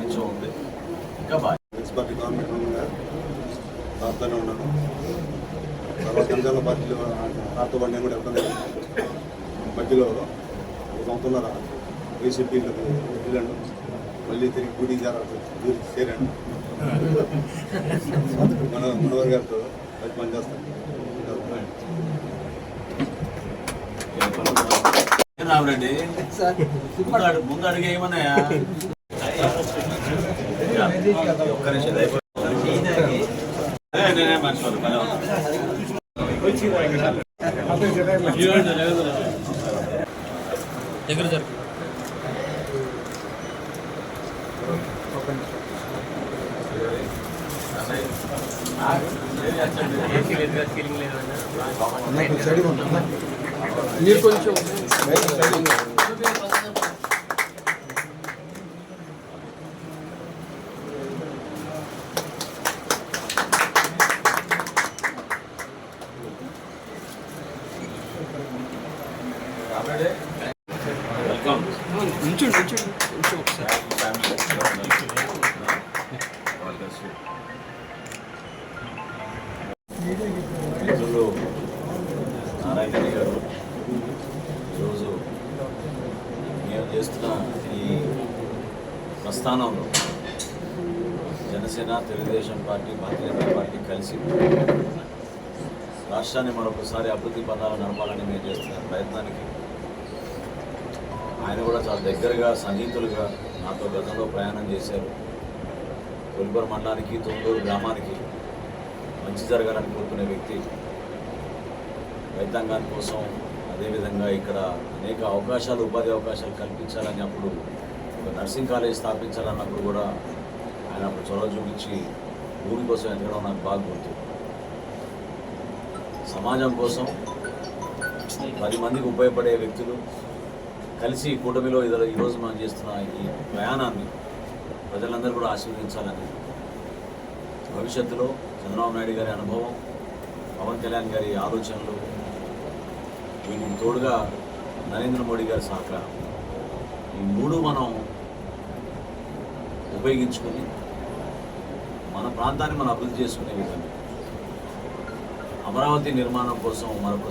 నుంచో ఉంది. ఇంకా బాగా మున్సిపాలిటీ గవర్నమెంట్ ఉన్నాను తర్వాత జనసేన పార్టీలో నాతో నేను కూడా వెళ్తాను మధ్యలో వైసీపీలకు వెళ్ళాను. మళ్ళీ తిరిగి గుడి చేరాలి. చేరాను. మన మనోహర్ గారితో పనిచేస్తాను రామరెడ్డి ముందు అడుగు దగ్గర జరుగు మీరు కొంచెం నారాయణ గారు ఈరోజు మేము చేస్తున్న ఈ ప్రస్థానంలో జనసేన తెలుగుదేశం పార్టీ భారతీయ జనతా పార్టీ కలిసి రాష్ట్రాన్ని మరొకసారి అభివృద్ధి పదాలు నడపాలని మేము చేస్తున్న ప్రయత్నానికి ఆయన కూడా చాలా దగ్గరగా సన్నిహితులుగా నాతో గతంలో ప్రయాణం చేశారు. తొలిపూరు మండలానికి తొంగూరు గ్రామానికి మంచి జరగాలని కోరుకునే వ్యక్తి. రైతాంగాని కోసం అదేవిధంగా ఇక్కడ అనేక అవకాశాలు ఉపాధి అవకాశాలు కల్పించాలని అప్పుడు ఒక నర్సింగ్ కాలేజ్ స్థాపించాలన్నప్పుడు కూడా ఆయన అప్పుడు చొరవ చూపించి ఊరి కోసం ఎదగడం నాకు బాగా గుర్తు. సమాజం కోసం పది మందికి ఉపయోగపడే వ్యక్తులు కలిసి కూటమిలో ఇదో ఈరోజు మనం చేస్తున్న ఈ ప్రయాణాన్ని ప్రజలందరూ కూడా ఆశీర్వదించాలని భవిష్యత్తులో చంద్రబాబు నాయుడు గారి అనుభవం పవన్ కళ్యాణ్ గారి ఆలోచనలు వీటికి తోడుగా నరేంద్ర మోడీ గారి సహకారం. ఈ మూడు మనం ఉపయోగించుకొని మన ప్రాంతాన్ని మనం అభివృద్ధి చేసుకునే విధంగా అమరావతి నిర్మాణం కోసం మరొక